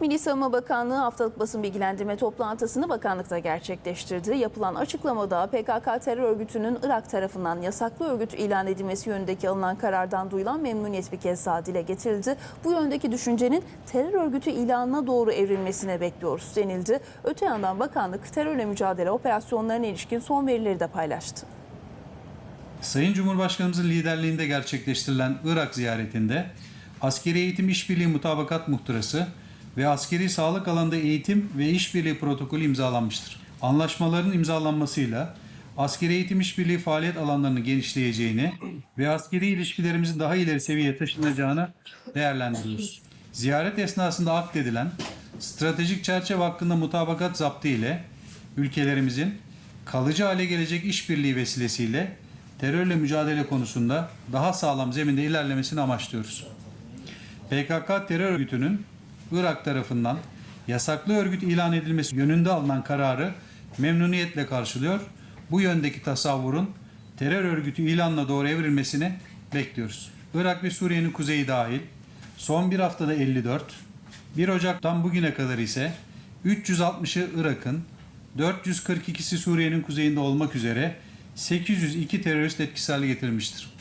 Milli Savunma Bakanlığı haftalık basın bilgilendirme toplantısını bakanlıkta gerçekleştirdi. Yapılan açıklamada PKK terör örgütünün Irak tarafından yasaklı örgüt ilan edilmesi yönündeki alınan karardan duyulan memnuniyet bir kez daha dile getirildi. Bu yöndeki düşüncenin terör örgütü ilanına doğru evrilmesine bekliyoruz denildi. Öte yandan bakanlık terörle mücadele operasyonlarına ilişkin son verileri de paylaştı. Sayın Cumhurbaşkanımızın liderliğinde gerçekleştirilen Irak ziyaretinde Askeri Eğitim İşbirliği Mutabakat Muhtırası ve askeri sağlık alanında eğitim ve işbirliği protokolü imzalanmıştır. Anlaşmaların imzalanmasıyla askeri eğitim işbirliği faaliyet alanlarını genişleyeceğini ve askeri ilişkilerimizin daha ileri seviyeye taşınacağını değerlendiriyoruz. Ziyaret esnasında akdedilen stratejik çerçeve hakkında mutabakat zaptı ile ülkelerimizin kalıcı hale gelecek işbirliği vesilesiyle terörle mücadele konusunda daha sağlam zeminde ilerlemesini amaçlıyoruz. PKK terör örgütünün Irak tarafından yasaklı örgüt ilan edilmesi yönünde alınan kararı memnuniyetle karşılıyor. Bu yöndeki tasavvurun terör örgütü ilanına doğru evrilmesini bekliyoruz. Irak ve Suriye'nin kuzeyi dahil son bir haftada 54, 1 Ocak'tan bugüne kadar ise 360'ı Irak'ın, 442'si Suriye'nin kuzeyinde olmak üzere 802 terörist etkisiz hale getirilmiştir.